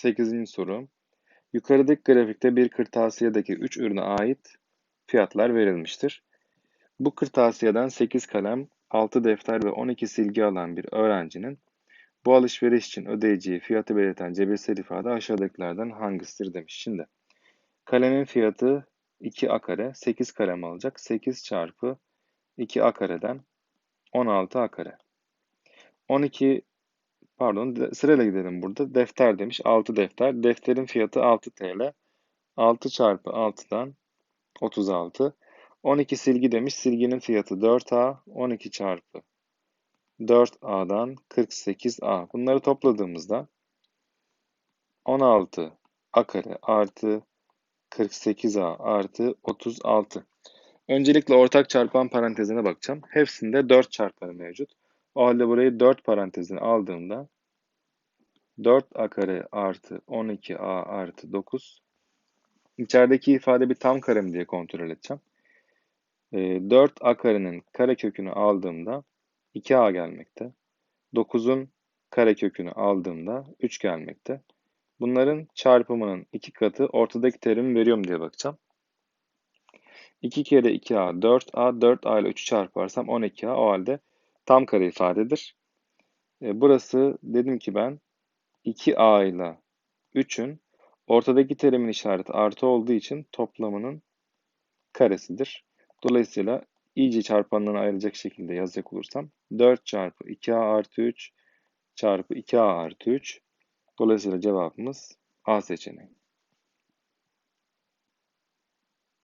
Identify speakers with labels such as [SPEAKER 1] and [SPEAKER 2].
[SPEAKER 1] 8. soru. Yukarıdaki grafikte bir kırtasiyedeki 3 ürüne ait fiyatlar verilmiştir. Bu kırtasiyeden 8 kalem, 6 defter ve 12 silgi alan bir öğrencinin bu alışveriş için ödeyeceği fiyatı belirten cebirsel ifade aşağıdakilerden hangisidir demiş. Şimdi kalemin fiyatı 2a kare, 8 kalem alacak. 8 çarpı 2a kareden 16a kare. 12 pardon sırayla gidelim burada. Defter demiş 6 defter. Defterin fiyatı 6 TL. 6 çarpı 6'dan 36. 12 silgi demiş. Silginin fiyatı 4A. 12 çarpı 4A'dan 48A. Bunları topladığımızda 16 A kare artı 48A artı 36. Öncelikle ortak çarpan parantezine bakacağım. Hepsinde 4 çarpanı mevcut. O halde burayı 4 parantezine aldığımda 4a kare artı 12a artı 9 İçerideki ifade bir tam kare mi diye kontrol edeceğim. 4a ee, karenin kare kökünü aldığımda 2a gelmekte. 9'un kare kökünü aldığımda 3 gelmekte. Bunların çarpımının iki katı ortadaki terimi veriyorum diye bakacağım. 2 kere 2a 4a 4a ile 3'ü çarparsam 12a o halde tam kare ifadedir. E, burası dedim ki ben 2a ile 3'ün ortadaki terimin işareti artı olduğu için toplamının karesidir. Dolayısıyla iyice çarpanlarını ayıracak şekilde yazacak olursam 4 çarpı 2a artı 3 çarpı 2a artı 3 Dolayısıyla cevabımız A seçeneği.